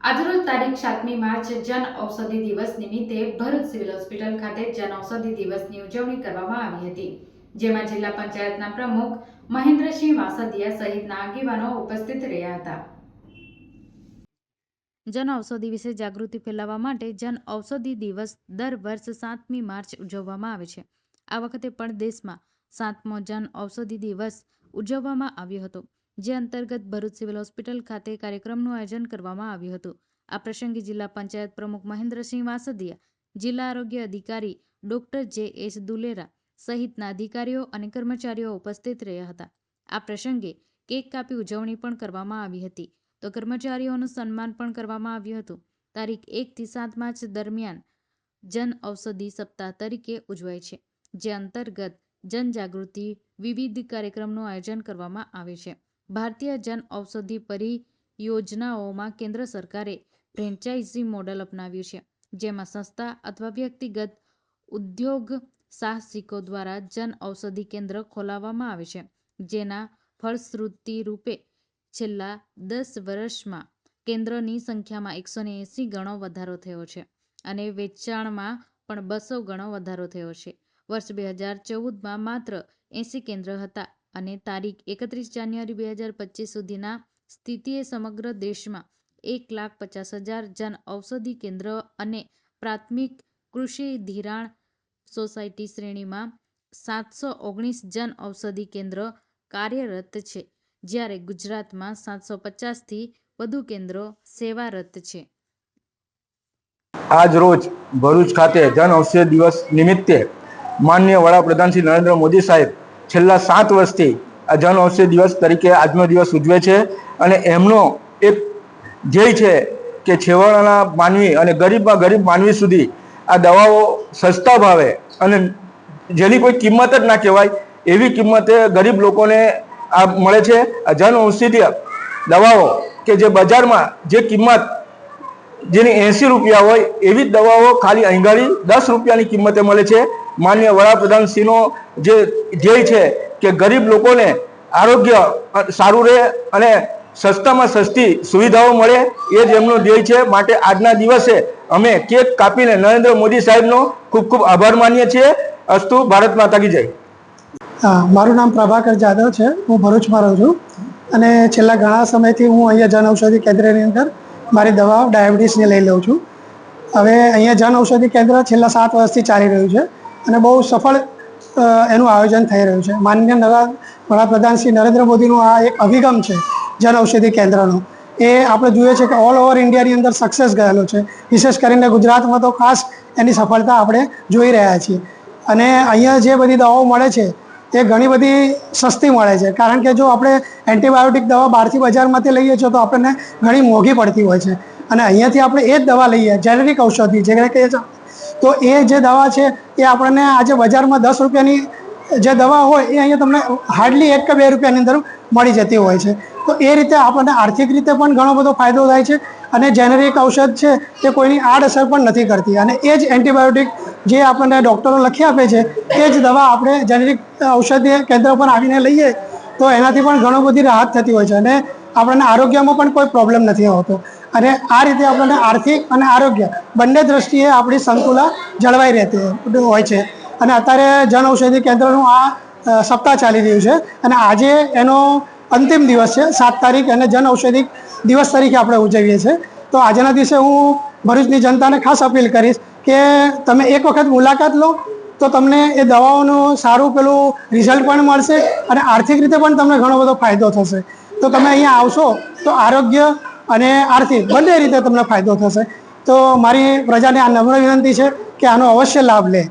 આજરોજ તારીખ સાતમી માર્ચ જન ઔષધિ દિવસ નિમિત્તે ભરૂચ સિવિલ હોસ્પિટલ ખાતે જન ઔષધિ દિવસની ઉજવણી કરવામાં આવી હતી, જેમાં જિલ્લા પંચાયતના પ્રમુખ મહેન્દ્રસિંહ વાસદિયા સહિતના આગેવાનો ઉપસ્થિત રહ્યા હતા. જન ઔષધિ વિશે જાગૃતિ ફેલાવવા માટે જન ઔષધિ દિવસ દર વર્ષ સાતમી માર્ચ ઉજવવામાં આવે છે. આ વખતે પણ દેશમાં સાતમો જન ઔષધિ દિવસ ઉજવવામાં આવ્યો હતો. જે અંતર્ગત ભરૂચ સિવિલ હોસ્પિટલ ખાતે કાર્યક્રમનું આયોજન કરવામાં આવ્યું હતું. આ પ્રસંગે જિલ્લા પંચાયત પ્રમુખ મહેન્દ્રસિંહ વાસદિયા, જિલ્લા આરોગ્ય અધિકારી ડોક્ટર જે એસ દુલેરા સહિતના અધિકારીઓ અને કર્મચારીઓ ઉપસ્થિત રહ્યા હતા. આ પ્રસંગે કેક કાપી ઉજવણી પણ કરવામાં આવી હતી. તો કર્મચારીઓનું સન્માન પણ કરવામાં આવ્યું હતું. તારીખ એકથી સાત માર્ચ દરમિયાન જન ઔષધિ સપ્તાહ તરીકે ઉજવાય છે, જે અંતર્ગત જનજાગૃતિ વિવિધ કાર્યક્રમનું આયોજન કરવામાં આવે છે. ભારતીય જન ઔષધિ પરિયોજનાઓમાં કેન્દ્ર સરકારે ફ્રેન્ચાઇઝી મોડલ અપનાવ્યું છે, જેમાં સંસ્થા અથવા વ્યક્તિગત ઉદ્યોગ સાહસિકો દ્વારા જન ઔષધિ કેન્દ્ર ખોલાવવામાં આવે છે, જેના ફળશ્રુતિ રૂપે છેલ્લા દસ વર્ષમાં કેન્દ્રની સંખ્યામાં એકસો ને એંસી ગણો વધારો થયો છે અને વેચાણમાં પણ બસો ગણો વધારો થયો છે. વર્ષ બે હજાર ચૌદમાં માત્ર એંસી કેન્દ્ર હતા અને તારીખ એકત્રીસ જાન્યુઆરી બે હજાર પચીસ સુધીના સ્થિતિએ સમગ્ર દેશમાં એક લાખ પચાસ હજાર જન ઔષધિ કેન્દ્ર અને પ્રાથમિક કૃષિ ધિરાણ સોસાયટી શ્રેણીમાં સાતસો ઓગણીસ જન ઔષધિ કેન્દ્ર કાર્યરત છે, જ્યારે ગુજરાતમાં સાતસો પચાસથી વધુ કેન્દ્રો સેવારત છે. આજ રોજ ભરૂચ ખાતે જન ઔષધિ દિવસ નિમિત્તે માન્ય વડાપ્રધાન શ્રી નરેન્દ્ર મોદી સાહેબ છેલ્લા સાત વર્ષથી આ જન ઔષધિ દિવસ તરીકે આજનો દિવસ ઉજવે છે અને એમનો એક ધ્યેય છે કે છેવાડાના માનવી અને ગરીબમાં ગરીબ માનવી સુધી આ દવાઓ સસ્તા ભાવે અને જેની કોઈ કિંમત જ ના કહેવાય એવી કિંમતે ગરીબ લોકોને આ મળે છે. આ જન ઔષધિ દવાઓ કે જે બજારમાં જે કિંમત જેની એંસી રૂપિયા હોય એવી દવાઓ ખાલી અહીંગાડી દસ રૂપિયાની કિંમતે મળે છે. માન્ય વડાપ્રધાનશ્રીનો જે ધ્યેય છે કે ગરીબ લોકોને આરોગ્ય સારું રહે અને સસ્તામાં સસ્તી સુવિધાઓ મળે, એ જ એમનો ધ્યેય છે. માટે આજના દિવસે અમે કેક કાપીને નરેન્દ્ર મોદી સાહેબનો ખૂબ ખૂબ આભાર માનીએ છીએ. અસ્તુ, ભારત માતા કી જય. મારું નામ પ્રભાકર જાદવ છે. હું ભરૂચમાં રહું છું. અને છેલ્લા ઘણા સમયથી હું અહીંયા જન ઔષધિ કેન્દ્રની અંદર મારી દવા ડાયાબિટીસની લઈ લઉં છું. હવે અહીંયા જન ઔષધિ કેન્દ્ર છેલ્લા સાત વર્ષથી ચાલી રહ્યું છે અને બહુ સફળ એનું આયોજન થઈ રહ્યું છે. માન્ય નવા વડાપ્રધાન શ્રી નરેન્દ્ર મોદીનું આ એક અભિગમ છે જન ઔષધિ કેન્દ્રનો. એ આપણે જોઈએ છે કે ઓલ ઓવર ઇન્ડિયાની અંદર સક્સેસ ગયેલો છે. વિશેષ કરીને ગુજરાતમાં તો ખાસ એની સફળતા આપણે જોઈ રહ્યા છીએ. અને અહીંયા જે બધી દવાઓ મળે છે એ ઘણી બધી સસ્તી મળે છે. કારણ કે જો આપણે એન્ટીબાયોટિક દવા બહારથી બજારમાંથી લઈએ છીએ તો આપણને ઘણી મોંઘી પડતી હોય છે. અને અહીંયાથી આપણે એ જ દવા લઈએ જેનેરિક ઔષધિ જેને કહીએ છીએ તો એ જે દવા છે એ આપણને આજે બજારમાં દસ રૂપિયાની જે દવા હોય એ અહીંયા તમને હાર્ડલી એક કે બે રૂપિયાની અંદર મળી જતી હોય છે. તો એ રીતે આપણને આર્થિક રીતે પણ ઘણો બધો ફાયદો થાય છે. અને જેનેરિક ઔષધ છે તે કોઈની આડઅસર પણ નથી કરતી. અને એ જ એન્ટીબાયોટિક જે આપણને ડૉક્ટરો લખી આપે છે, તે જ દવા આપણે જેનેરિક ઔષધિય કેન્દ્ર પર આવીને લઈએ, તો એનાથી પણ ઘણો બધી રાહત થતી હોય છે અને આપણને આરોગ્યમાં પણ કોઈ પ્રોબ્લેમ નથી આવતો. અને આ રીતે આપણને આર્થિક અને આરોગ્ય બંને દ્રષ્ટિએ આપણી સંતુલા જળવાઈ રહેતી હોય છે. અને અત્યારે જન ઔષધિ કેન્દ્રનું આ સપ્તાહ ચાલી રહ્યું છે અને આજે એનો અંતિમ દિવસ છે, સાત તારીખ અને જન ઔષધિ દિવસ તરીકે આપણે ઉજવીએ છીએ. તો આજના દિવસે હું ભરૂચની જનતાને ખાસ અપીલ કરીશ કે તમે એક વખત મુલાકાત લો, તો તમને એ દવાઓનું સારું પેલું રિઝલ્ટ પણ મળશે અને આર્થિક રીતે પણ તમને ઘણો બધો ફાયદો થશે. તો તમે અહીંયા આવશો, તો આરોગ્ય અને આર્થિક બંને રીતે તમને ફાયદો થશે. તો મારી પ્રજાને આ નમ્ર વિનંતી છે કે આનો અવશ્ય લાભ લે.